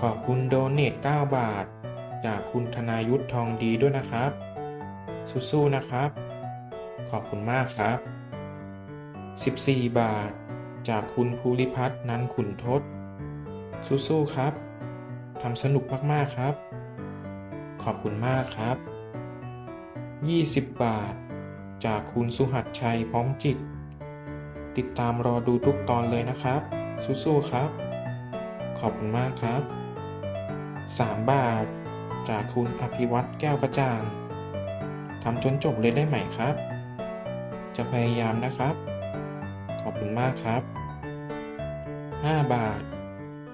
ขอบคุณโดเนท9บาท จากคุณธนายุทธทองดีด้วยนะครับ สู้ๆนะครับ ขอบคุณมากครับ 14 บาท จากคุณภูริพัฒน์นันขุนทศ สู้ๆครับทำสนุกมากๆครับ ขอบคุณมากครับ 20 บาท จากคุณสุหัสชัยพร้อมจิต ติดตามรอดูทุกตอนเลยนะครับ สู้ๆครับ ขอบคุณมากครับ 3 บาท จากคุณอภิวัตแก้วกระจ่างทำจนจบเลยได้ไหมครับ จะพยายามนะครับ ขอบคุณมากครับ 5 บาท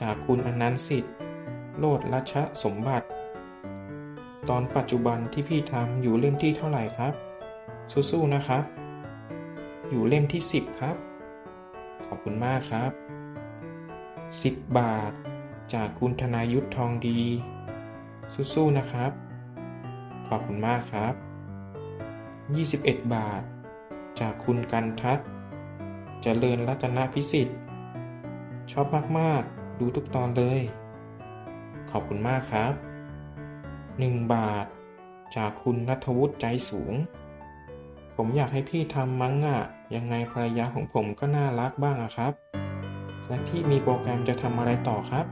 จากคุณอนันต์สิทธิ์โลดรัชสมบัติ ตอนปัจจุบันที่พี่ทำอยู่เล่มที่เท่าไหร่ครับ สู้ๆนะครับ อยู่เล่มที่ 10 ครับ ขอบคุณมากครับ 10 บาท จากคุณธนายุทธทองดี สู้ๆนะครับ ขอบคุณมากครับ 21 บาท จากคุณกันทัศน์เจริญรัตนพิสิทธิ์ ชอบมากๆ ดูทุกตอนเลย ขอบคุณมากครับ 1 บาท จากคุณนัทวุฒิใจสูง ผมอยากให้พี่ทำมั้งอะยังไงภรรยาของผมก็น่ารักบ้างอะครับ และพี่มีโปรแกรมจะทำอะไรต่อครับ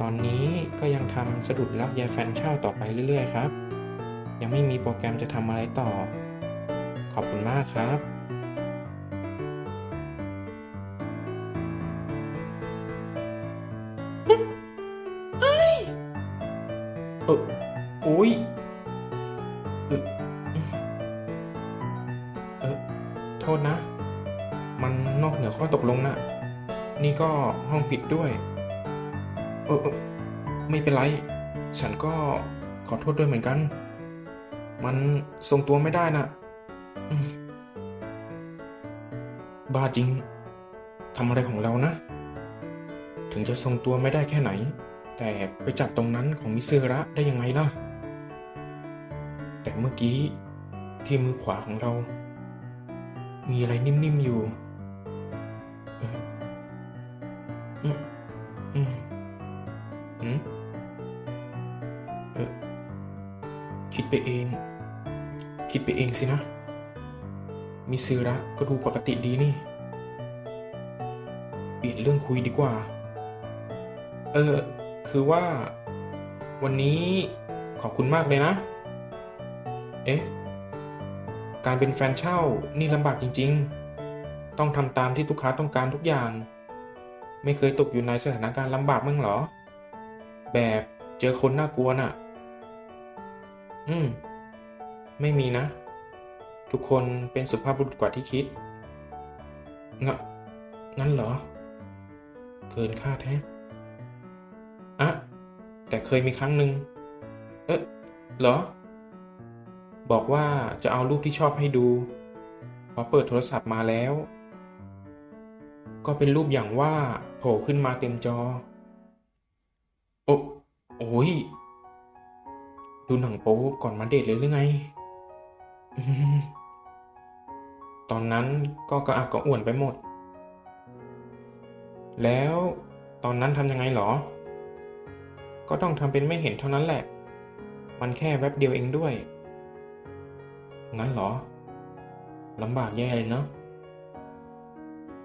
ตอนนี้ก็ยังทำสะดุดรักยายแฟนเช่าต่อไปเรื่อยๆครับ ยังไม่มีโปรแกรมจะทำอะไรต่อ ขอบคุณมากครับเออโอ้ยเออเออโทษนะ มันนอกเหนือข้อตกลงน่ะ นี่ก็ห้องผิดด้วย เออเออไม่เป็นไร ฉันก็ขอโทษด้วยเหมือนกัน มันทรงตัวไม่ได้น่ะบ้าจริงทำอะไรของเรานะ ถึงจะทรงตัวไม่ได้แค่ไหน แต่ไปจับตรงนั้นของมิซึระได้ยังไงล่ะ แต่เมื่อกี้ที่มือขวาของเรา มีอะไรนิ่มๆอยู่อออืม ไปเอง คิดไปเองสินะ มิซึระก็ดูปกติดีนี่ เปลี่ยนเรื่องคุยดีกว่า เออ คือว่า วันนี้ขอบคุณมากเลยนะ เอ๊ะ การเป็นแฟนเช่านี่ลำบากจริง ๆ ต้องทำตามที่ลูกค้าต้องการทุกอย่าง ไม่เคยตกอยู่ในสถานการณ์ลำบากมั้งหรอ แบบเจอคนน่ากลัวน่ะ อืม ไม่มีนะ ทุกคนเป็นสุภาพบุรุษกว่าที่คิดงะงั้นเหรอ เกินคาดแฮะอะแต่เคยมีครั้งหนึ่งเอ๊ะเหรอ บอกว่าจะเอารูปที่ชอบให้ดู พอเปิดโทรศัพท์มาแล้ว ก็เป็นรูปอย่างว่าโผล่ขึ้นมาเต็มจอ โอ้โอ้ย ดูหนังโป๊ก่อนมาเดทเลยหรือไง ตอนนั้นก็กระอักกระอ่วนไปหมด แล้วตอนนั้นทำยังไงหรอ ก็ต้องทำเป็นไม่เห็นเท่านั้นแหละ มันแค่แวบเดียวเองด้วย งั้นเหรอลำบากแย่เลยเนาะ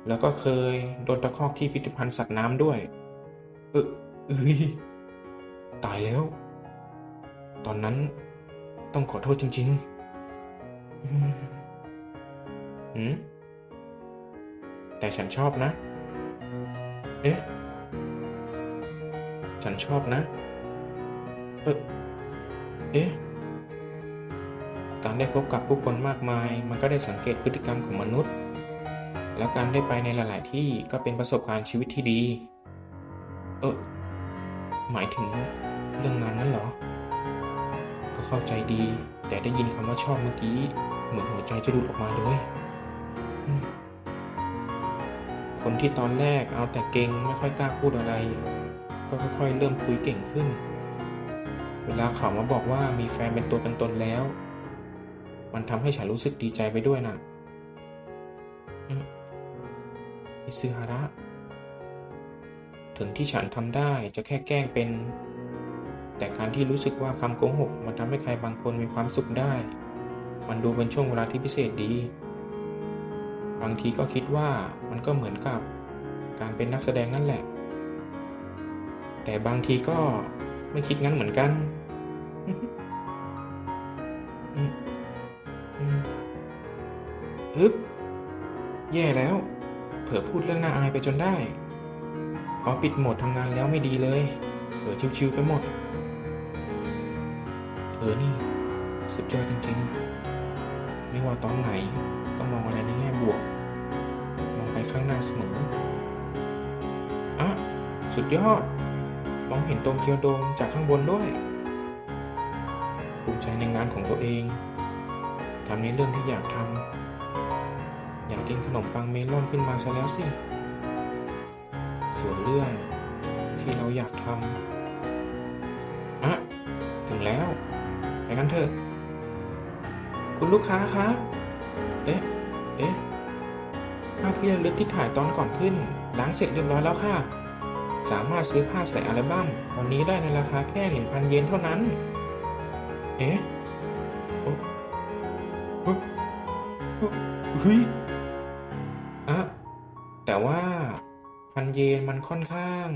แล้วก็เคยโดนตะคอกที่พิพิธภัณฑ์สัตว์น้ำด้วย เออเอ้ยตายแล้ว ตอนนั้นต้องขอโทษจริง ๆอืมหืมแต่ฉันชอบนะ เอ๊ะ ฉันชอบนะ เออเอ๊ะ การได้พบกับผู้คนมากมาย มันก็ได้สังเกตพฤติกรรมของมนุษย์ แล้วการได้ไปในหลาย ๆ ที่ก็เป็นประสบการณ์ชีวิตที่ดี เออหมายถึงเรื่องงานนั้นเหรอ ก็เข้าใจดี แต่ได้ยินคำว่าชอบเมื่อกี้ เหมือนหัวใจจะหลุดออกมาเลย คนที่ตอนแรกเอาแต่เก่งไม่ค่อยกล้าพูดอะไร ก็ค่อยๆเริ่มคุยเก่งขึ้น เวลาเขามาบอกว่ามีแฟนเป็นตัวเป็นตนแล้ว มันทำให้ฉันรู้สึกดีใจไปด้วยนะอืมมิซึฮาระ ถึงที่ฉันทำได้จะแค่แกล้งเป็น แต่การที่รู้สึกว่าคำโกหกมันทำให้ใครบางคนมีความสุขได้ มันดูเป็นช่วงเวลาที่พิเศษดี บางทีก็คิดว่ามันก็เหมือนกับการเป็นนักแสดงนั่นแหละ แต่บางทีก็ไม่คิดงั้นเหมือนกันฮึบแย่แล้ว เผลอพูดเรื่องน่าอายไปจนได้พอปิดโหมดทำงานแล้วไม่ดีเลย เผลอชิวๆไปหมด เธอนี่สุดยอดจริงๆ ไม่ว่าตอนไหนก็มองอะไรในแง่บวก มองไปข้างหน้าเสมออะสุดยอด มองเห็นโตเกียวโดมจากข้างบนด้วย ภูมิใจในงานของตัวเอง ทำในเรื่องที่อยากทำ อยากกินขนมปังเมลอนขึ้นมาซะแล้วสิ ส่วนเรื่องที่เราอยากทำอะถึงแล้ว ไปกันเถอะ คุณลูกค้าครับเอ๊ะ เอ๊ะภาพที่ระลึกที่ถ่ายตอนก่อนขึ้น ล้างเสร็จเรียบร้อยแล้วค่ะ สามารถซื้อภาพใส่อัลบั้มตอนนี้ได้ในราคาแค่หนึ่งพันเยนเท่านั้น เอ๊ะโอ้โอ้โอ้เฮ้ยอะแต่ว่าพันเยนมันค่อนข้าง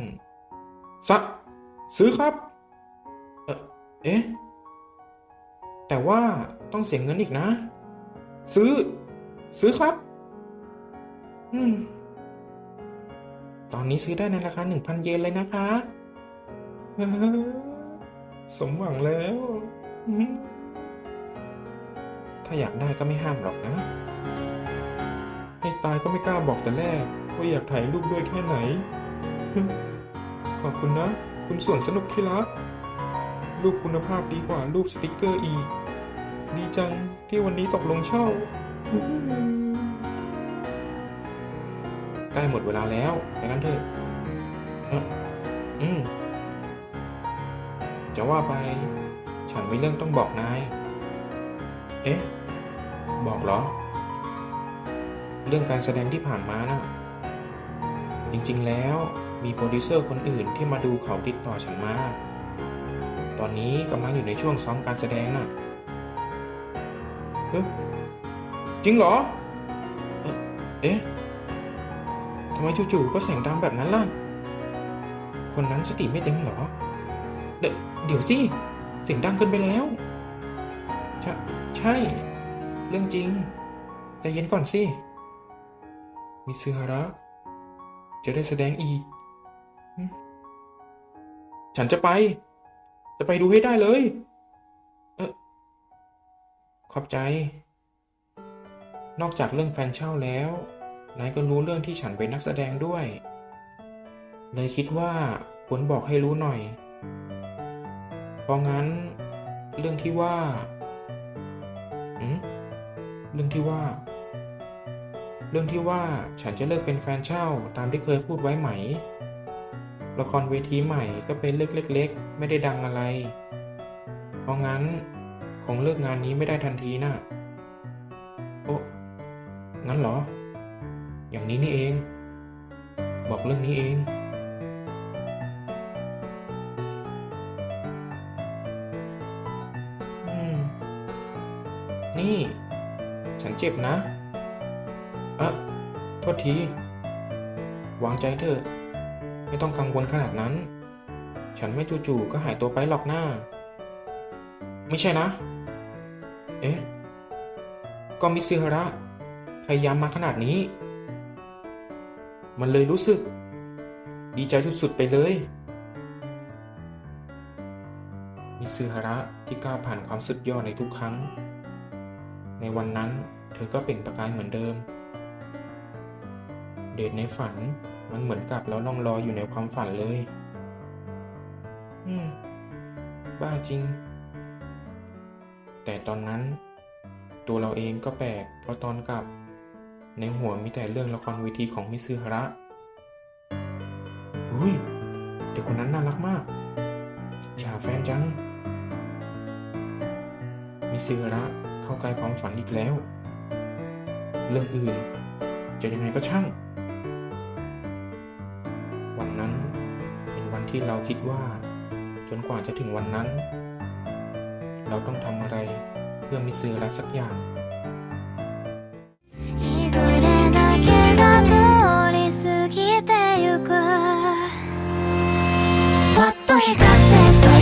สักซื้อครับ เอ๊ะ แต่ว่าต้องเสียเงินอีกนะ ซื้อ ซื้อครับ อืม ตอนนี้ซื้อได้ในราคาหนึ่งพันเยนเลยนะคะสมหวังแล้วถ้าอยากได้ก็ไม่ห้ามหรอกนะให้ตายก็ไม่กล้าบอกแต่แรกว่าอยากถ่ายรูปด้วยแค่ไหน ขอบคุณนะ คุณส่วนสนุกที่รัก รูปคุณภาพดีกว่ารูปสติกเกอร์อีก ดีจังที่วันนี้ตกลงเช่าใกล้หมดเวลาแล้วไปกันเถอะอืม จะว่าไป ฉันมีเรื่องต้องบอกนาย เอ๊ะ บอกเหรอ เรื่องการแสดงที่ผ่านมาน่ะ จริงๆแล้วมีโปรดิวเซอร์คนอื่นที่มาดูเขาติดต่อฉันมา ตอนนี้กำลังอยู่ในช่วงซ้อมการแสดงน่ะเอ๊ะจริงเหรอ เอ๊ะทำไมจู่ๆก็เสียงดังแบบนั้นล่ะ คนนั้นสติไม่เต็มเหรอ เดเดี๋ยวสิ เสียงดังเกินไปแล้ว ใช่ใช่ เรื่องจริงใจเย็นก่อนสิ มิซึฮาระ จะได้แสดงอีก ฉันจะไป จะไปดูให้ได้เลย เออขอบใจ นอกจากเรื่องแฟนเช่าแล้ว นายก็รู้เรื่องที่ฉันเป็นนักแสดงด้วย เลยคิดว่าควรบอกให้รู้หน่อย เพราะงั้น เรื่องที่ว่าอืมเรื่องที่ว่า เรื่องที่ว่าฉันจะเลิกเป็นแฟนเช่าตามที่เคยพูดไว้ไหม ละครเวทีใหม่ก็เป็นเรื่องเล็กๆ ไม่ได้ดังอะไร เพราะงั้นคงเลิกงานนี้ไม่ได้ทันทีนะ่ะ โอ้งั้นเหรอ อย่างนี้นี่เอง บอกเรื่องนี้เองอืมนี่ ฉันเจ็บนะ เอ๊ะโทษที วางใจเถอะ ไม่ต้องกังวลขนาดนั้น ฉันไม่จู่ๆก็หายตัวไปหรอกหน้า ไม่ใช่นะ เอ๊ะ ก็มิซึฮาระ พยายามมาขนาดนี้ มันเลยรู้สึก ดีใจสุดๆไปเลย มิซึฮาระที่กล้าผ่านความสุดยอดในทุกครั้ง ในวันนั้นเธอก็เปล่งประกายเหมือนเดิม เดทในฝัน มันเหมือนกับเราล่องลอยอยู่ในความฝันเลย อืม บ้าจริง แต่ตอนนั้น ตัวเราเองก็แปลกเพราะตอนกลับ ในหัวมีแต่เรื่องละครเวทีของมิซึฮาระอุ้ยเด็กคนนั้นน่ารักมากฉาแฟนจัง มิซึฮาระเข้าใกล้ความฝันอีกแล้ว เรื่องอื่นจะยังไงก็ช่าง ที่เราคิดว่า จนกว่าจะถึงวันนั้น เราต้องทำอะไรเพื่อมีซื้ออะไรสักอย่าง 日暮れだけが通り過ぎてゆくパッと光って最後